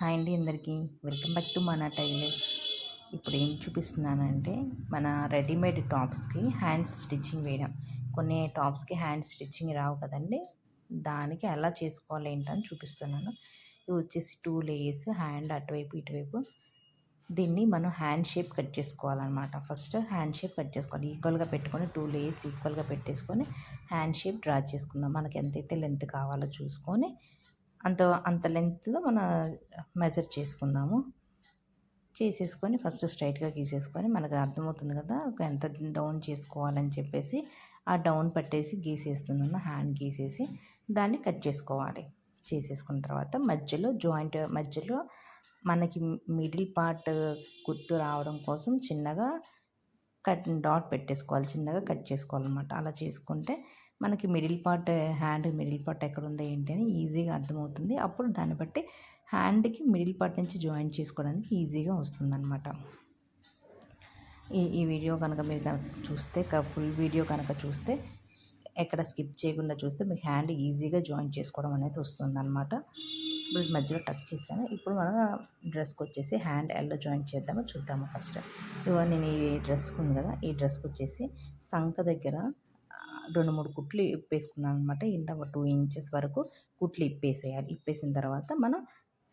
Hi అండి అందరికీ. Welcome back to మన టైలర్స్. ఇప్పుడు ఏం చూపిస్తున్నానంటే మన రెడీమేడ్ టాప్స్కి హ్యాండ్స్ స్టిచ్చింగ్ వేయడం. కొన్ని టాప్స్కి హ్యాండ్ స్టిచ్చింగ్ రావు కదండి. దానికి ఎలా చేసుకోవాలి ఏంటని చూపిస్తున్నాను. ఇవి వచ్చేసి టూ లేయర్స్ హ్యాండ్ అటువైపు ఇటువైపు. దీన్ని మనం హ్యాండ్ షేప్ కట్ చేసుకోవాలన్నమాట. ఫస్ట్ హ్యాండ్ షేప్ కట్ చేసుకోవాలి. ఈక్వల్గా పెట్టుకొని టూ లేయర్స్ ఈక్వల్గా పెట్టేసుకొని హ్యాండ్ షేప్ డ్రా చేసుకుందాం. మనకి ఎంతైతే లెంత్ కావాలో చూసుకొని అంత అంత లెంత్లో మన మెజర్ చేసుకుందాము. చేసేసుకొని ఫస్ట్ స్ట్రైట్గా గీసేసుకొని మనకు అర్థమవుతుంది కదా ఎంత డౌన్ చేసుకోవాలని చెప్పేసి ఆ డౌన్ పట్టేసి గీసేస్తున్నాను హ్యాండ్ గీసేసి దాన్ని కట్ చేసుకోవాలి. చేసేసుకున్న తర్వాత మధ్యలో జాయింట్ మధ్యలో మనకి మిడిల్ పార్ట్ గుర్తు రావడం కోసం చిన్నగా కట్ డాట్ పెట్టేసుకోవాలి చిన్నగా కట్ చేసుకోవాలన్నమాట. అలా చేసుకుంటే మనకి middle part hand middle part ఎక్కడ ఉందో ఏంటి అని ఈజీగా అర్థమవుతుంది. అప్పుడు దాన్ని బట్టి హ్యాండ్కి మిడిల్ పార్ట్ నుంచి జాయిన్ చేసుకోవడానికి ఈజీగా వస్తుందన్నమాట. ఈ ఈ వీడియో కనుక మీరు కనుక చూస్తే ఫుల్ వీడియో కనుక చూస్తే ఎక్కడ స్కిప్ చేయకుండా చూస్తే మీకు హ్యాండ్ ఈజీగా జాయిన్ చేసుకోవడం అనేది వస్తుందన్నమాట. ఇప్పుడు మధ్యలో టచ్ చేశాను. ఇప్పుడు మనం డ్రెస్కి వచ్చేసి హ్యాండ్ ఎల్లో జాయిన్ చేద్దామో చూద్దాము ఫస్ట్. ఇవన్నీ నేను ఈ డ్రెస్కి ఉంది కదా ఈ డ్రెస్కి వచ్చేసి సంఖ దగ్గర రెండు మూడు కుట్లు ఇప్పేసుకున్నాను అనమాట ఇంత ఒక టూ ఇంచెస్ వరకు కుట్లు ఇప్పేసేయాలి. ఇప్పేసిన తర్వాత మనం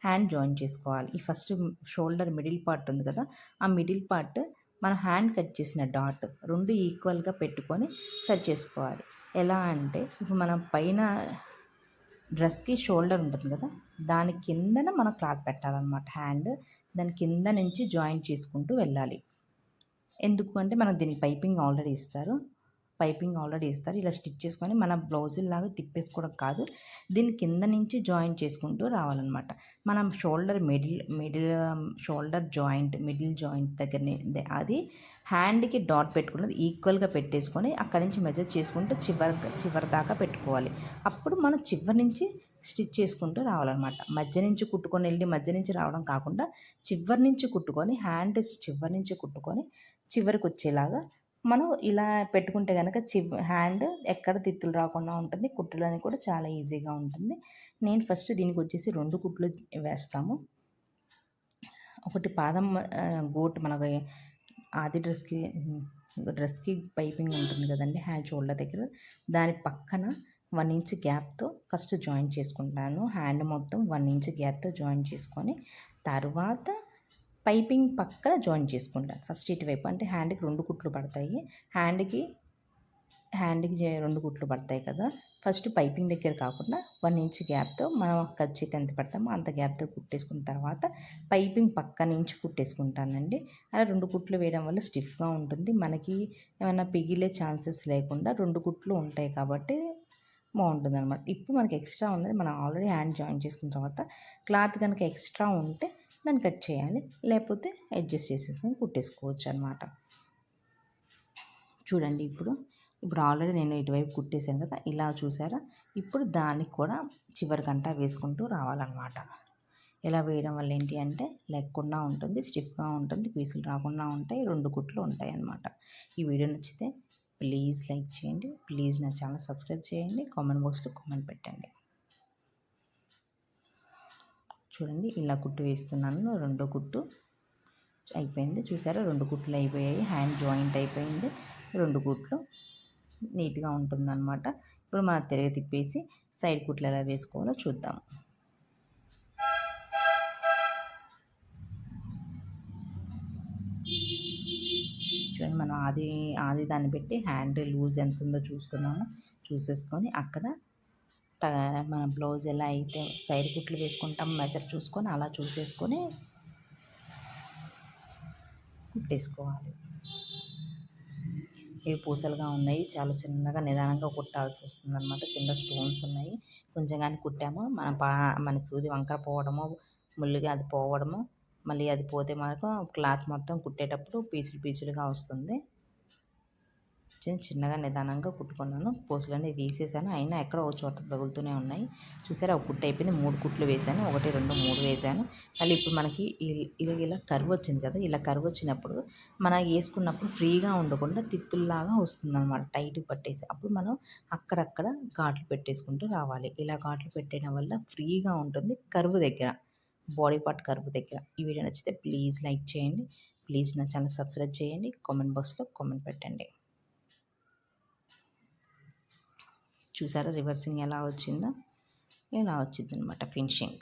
హ్యాండ్ జాయిన్ చేసుకోవాలి. ఈ ఫస్ట్ షోల్డర్ మిడిల్ పార్ట్ ఉంది కదా ఆ మిడిల్ పార్ట్ మనం హ్యాండ్ కట్ చేసిన డాట్ రెండు ఈక్వల్గా పెట్టుకొని సెట్ చేసుకోవాలి. ఎలా అంటే ఇప్పుడు మనం పైన డ్రెస్కి షోల్డర్ ఉంటుంది కదా దాని కిందన మనం క్లాత్ పెట్టాలన్నమాట హ్యాండ్ దాని కింద నుంచి జాయింట్ చేసుకుంటూ వెళ్ళాలి. ఎందుకు అంటే మనకు దీనికి పైపింగ్ ఆల్రెడీ ఇస్తారు. పైపింగ్ ఆల్రెడీ ఇస్తారు. ఇలా స్టిచ్ చేసుకొని మన బ్లౌజుల్లాగా తిప్పేసుకోవడం కాదు. దీని కింద నుంచి జాయిన్ చేసుకుంటూ రావాలన్నమాట. మనం shoulder middle middle shoulder joint middle joint దగ్గరనే అది హ్యాండ్కి డాట్ పెట్టుకున్నది ఈక్వల్గా పెట్టేసుకొని అక్కడి నుంచి మెజర్ చేసుకుంటూ చివరి చివరి దాకా పెట్టుకోవాలి. అప్పుడు మనం చివరి నుంచి స్టిచ్ చేసుకుంటూ రావాలన్నమాట. మధ్య నుంచి కుట్టుకొని వెళ్ళి మధ్య నుంచి రావడం కాకుండా చివరి నుంచి కుట్టుకొని హ్యాండ్ చివరి నుంచి కుట్టుకొని చివరికి వచ్చేలాగా మనం ఇలా పెట్టుకుంటే కనుక చి హ్యాండ్ ఎక్కడ తిత్తులు రాకుండా ఉంటుంది. కుట్టులని కూడా చాలా ఈజీగా ఉంటుంది. నేను ఫస్ట్ దీనికి వచ్చేసి రెండు కుట్లు వేస్తాము. ఒకటి పాదం గోట్ మనకు ఆది డ్రెస్కి డ్రెస్కి పైపింగ్ ఉంటుంది కదండి హ్యాండ్ షోల్డర్ దగ్గర. దాని పక్కన వన్ ఇంచ్ గ్యాప్తో ఫస్ట్ జాయిన్ చేసుకుంటాను. హ్యాండ్ మొత్తం వన్ ఇంచ్ గ్యాప్తో జాయిన్ చేసుకొని తర్వాత పైపింగ్ పక్కన జాయిన్ చేసుకుంటాను ఫస్ట్ ఇటువైపు అంటే హ్యాండ్కి రెండు కుట్లు పడతాయి. హ్యాండ్కి హ్యాండ్కి రెండు కుట్లు పడతాయి కదా. ఫస్ట్ పైపింగ్ దగ్గర కాకుండా వన్ ఇంచ్ గ్యాప్తో మనం ఖర్చు ఎంత పడతామో అంత గ్యాప్తో కుట్టేసుకున్న తర్వాత పైపింగ్ పక్క నుంచి కుట్టేసుకుంటానండి. అలా రెండు కుట్లు వేయడం వల్ల స్టిఫ్గా ఉంటుంది. మనకి ఏమైనా పిగిలే ఛాన్సెస్ లేకుండా రెండు కుట్లు ఉంటాయి కాబట్టి బాగుంటుంది అనమాట ఇప్పుడు మనకి ఎక్స్ట్రా ఉన్నది. మనం ఆల్రెడీ హ్యాండ్ జాయిన్ చేసుకున్న తర్వాత క్లాత్ కనుక ఎక్స్ట్రా ఉంటే దాన్ని కట్ చేయాలి. లేకపోతే అడ్జస్ట్ చేసేసుకొని కుట్టేసుకోవచ్చు అనమాట చూడండి ఇప్పుడు ఇప్పుడు ఆల్రెడీ నేను ఇటువైపు కుట్టేశాను కదా ఇలా చూసారా? ఇప్పుడు దానికి కూడా చివరి గంట వేసుకుంటూ రావాలన్నమాట. ఇలా వేయడం వల్ల ఏంటి అంటే లేకుండా ఉంటుంది స్టిఫ్గా ఉంటుంది పీసులు రాకుండా ఉంటాయి రెండు కుట్లు ఉంటాయి అన్నమాట ఈ వీడియో నచ్చితే ప్లీజ్ లైక్ చేయండి ప్లీజ్ నా ఛానల్ సబ్స్క్రైబ్ చేయండి కామెంట్ బాక్స్లో కామెంట్ పెట్టండి. చూడండి ఇలా కుట్టు వేస్తున్నాను. రెండో కుట్టు అయిపోయింది. చూసారా? రెండు కుట్లు అయిపోయాయి. హ్యాండ్ జాయింట్ అయిపోయింది. రెండు కుట్లు నీట్గా ఉంటుందన్నమాట. ఇప్పుడు మనం తిరగ తిప్పేసి సైడ్ కుట్లు ఎలా వేసుకోవాలో చూద్దాం. చూడండి మనం ఆది ఆది దాన్ని పెట్టి హ్యాండ్ లూజ్ ఎంత ఉందో చూసుకున్నాము చూసేసుకొని అక్కడ మన బ్లౌజ్ ఎలా అయితే సైడ్ కుట్లు వేసుకుంటాం మెజర్ చూసుకొని అలా చూసేసుకొని కుట్టేసుకోవాలి. ఇవి పూసలుగా ఉన్నాయి. చాలా చిన్నగా నిదానంగా కుట్టాల్సి వస్తుంది అనమాట కింద స్టోన్స్ ఉన్నాయి. కొంచెం కానీ కుట్టాము. మన పా మన సూది వంకర పోవడము ముళ్ళుగా అది పోవడము మళ్ళీ అది పోతే మనకు క్లాత్ మొత్తం కుట్టేటప్పుడు పీచులు పీచులుగా వస్తుంది. చిన్న చిన్నగా నిదానంగా కుట్టుకున్నాను. పోసులన్నీ తీసేసాను అయినా ఎక్కడ ఒక చోట తగులుతూనే ఉన్నాయి. చూసారా ఒక కుట్టు అయిపోయింది. మూడు కుట్లు వేసాను. ఒకటి రెండు మూడు వేసాను. మళ్ళీ ఇప్పుడు మనకి ఇలా ఇలా కరువు వచ్చింది కదా ఇలా కరువు వచ్చినప్పుడు మనం వేసుకున్నప్పుడు ఫ్రీగా ఉండకుండా తిత్తుల్లాగా వస్తుంది అనమాట టైట్ పట్టేసి. అప్పుడు మనం అక్కడక్కడ ఘాట్లు పెట్టేసుకుంటూ రావాలి. ఇలా ఘాట్లు పెట్టడం వల్ల ఫ్రీగా ఉంటుంది కరువు దగ్గర. బాడీ పార్ట్ కరువు దగ్గర. ఈ వీడియో నచ్చితే ప్లీజ్ లైక్ చేయండి. ప్లీజ్ నా ఛానల్ సబ్స్క్రైబ్ చేయండి. కామెంట్ బాక్స్లో కామెంట్ పెట్టండి. చూసారా రివర్సింగ్ ఎలా వచ్చిందో? ఇలా వచ్చింది అనమాట ఫినిషింగ్.